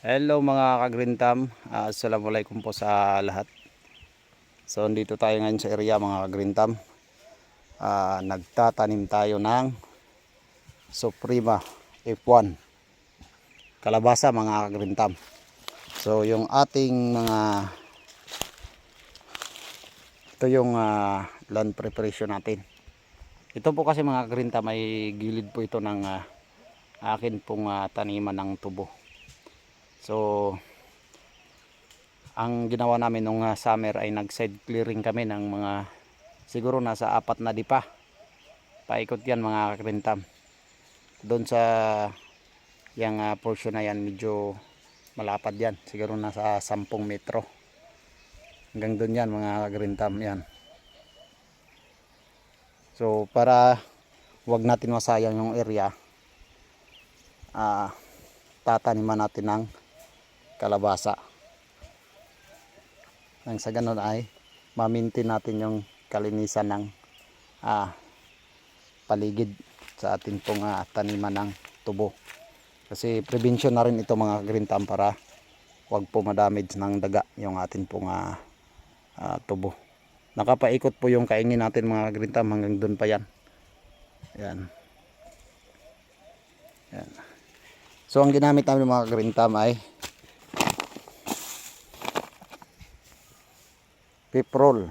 Hello mga ka-Green Thumb. Ah, Assalamualaikum po sa lahat. So dito tayo ngayon sa area mga ka-Green Thumb. Ah, nagtatanim tayo ng Suprema F1 kalabasa mga ka-Green Thumb. So yung ating mga ito yung ah, land preparation natin. Ito po kasi mga ka-Green Thumb ay gilid po ito ng ah, akin pong ah, taniman ng tubo. So, ang ginawa namin nung uh, summer ay nag-side clearing kami ng mga siguro nasa apat na dipa. Paikot yan mga kakrintam. Doon sa yung uh, portion na yan medyo malapad yan. Siguro nasa 10 metro. Hanggang doon yan mga kakrintam yan. So, para wag natin masayang yung area, ah tataniman natin ng kalabasa. Nang sa ganun ay mamintin natin yung kalinisan ng ah, paligid sa atin pong ah, taniman ng tubo. Kasi prevention na rin ito mga green thumb para wag po madamage ng daga yung atin pong ah, ah, tubo. Nakapaikot po yung kaingin natin mga green thumb hanggang doon pa yan. Yan. Yan. So ang ginamit namin mga green thumb ay piprol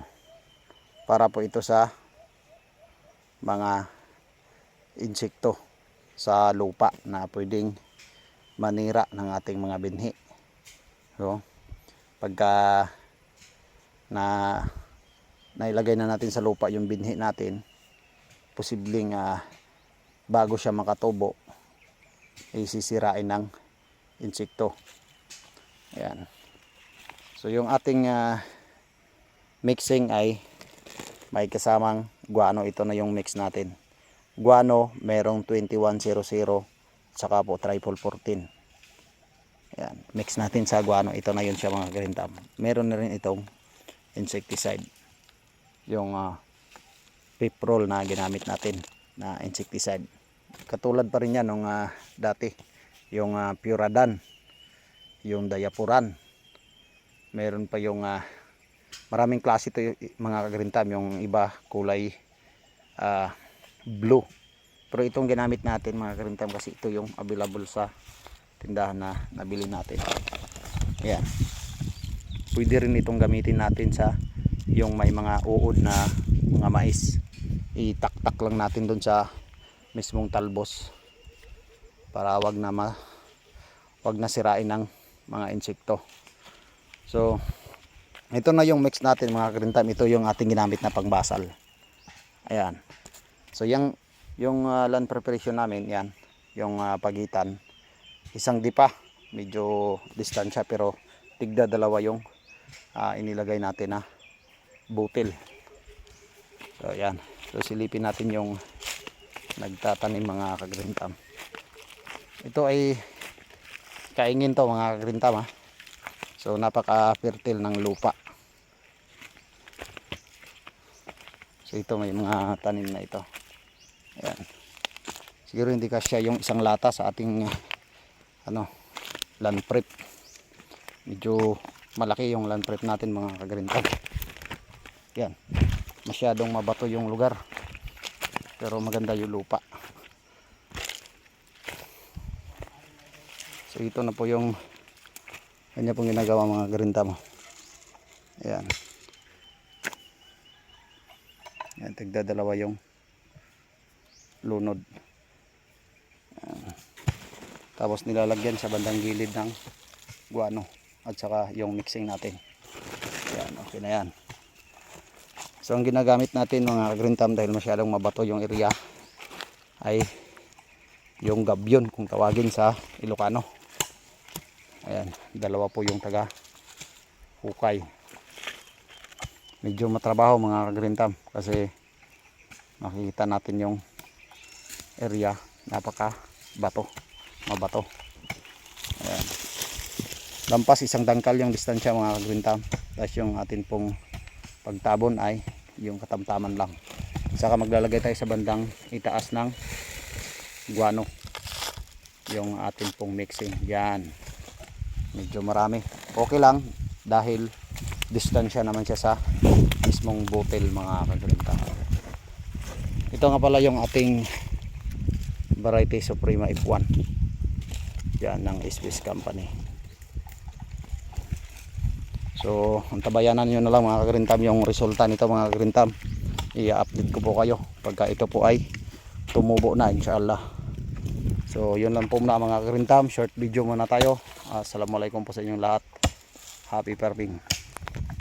para po ito sa mga insekto sa lupa na pwedeng manira ng ating mga binhi. So, pagka na nailagay na natin sa lupa yung binhi natin, posibleng ah, bago siya makatubo, isisirain ng insekto. Ayan. So yung ating ah, mixing ay may kasamang guano. Ito na yung mix natin. Guano, merong 2100 saka po triple 14. Ayan, mix natin sa guano. Ito na yun siya mga green thumb. Meron na rin itong insecticide. Yung uh, piprol na ginamit natin na insecticide. Katulad pa rin yan nung ah, dati. Yung uh, Puradan. Yung Diapuran. Meron pa yung ah, maraming klase ito mga kagrintam. Yung iba kulay ah, blue. Pero itong ginamit natin mga kagrintam kasi ito yung available sa tindahan na nabili natin. Yan pwede rin itong gamitin natin sa yung may mga uod na mga mais. Itaktak lang natin doon sa mismong talbos para wag na ma wag na sirain ng mga insekto. So ito na yung mix natin mga karintam. Ito yung ating ginamit na pangbasal. Ayan. So yung, yung uh, land preparation namin, yan. Yung uh, pagitan. Isang dipa. Medyo distansya pero tigda dalawa yung uh, inilagay natin na butil. So yan. So silipin natin yung nagtatanim mga kagrintam. Ito ay kaingin to mga kagrintam ha. So napaka-fertile ng lupa. So ito may mga tanim na ito. Ayan. Siguro hindi kasya yung isang lata sa ating ano land prep. Medyo malaki yung land prep natin mga kagrintan. Yan. Masyadong mabato yung lugar. Pero maganda yung lupa. So ito na po yung kanya pong ginagawa mga garinta mo. Ayan. Ayan, tigda dalawa yung lunod. Ayan. Tapos nilalagyan sa bandang gilid ng guano at saka yung mixing natin. Ayan, okay na yan. So ang ginagamit natin mga green thumb dahil masyadong mabato yung area ay yung gabyon kung tawagin sa Ilocano. Ayan, dalawa po yung taga hukay. Medyo matrabaho mga green thumb kasi makikita natin yung area napaka bato, mabato. Ayan. Lampas isang dangkal yung distansya mga green thumb. Tapos yung atin pong pagtabon ay yung katamtaman lang. Saka maglalagay tayo sa bandang itaas ng guano yung atin pong mixing. Yan. Medyo marami. Okay lang dahil distansya naman siya sa mismong butil mga kagrinta ito nga pala yung ating variety Suprema F1 yan ng Swiss company. So antabayanan nyo na lang mga kagrintam yung resulta nito mga kagrintam i-update ko po kayo pagka ito po ay tumubo na inshallah so yun lang po muna mga kagrintam short video muna tayo. Assalamualaikum po sa inyong lahat. Happy farming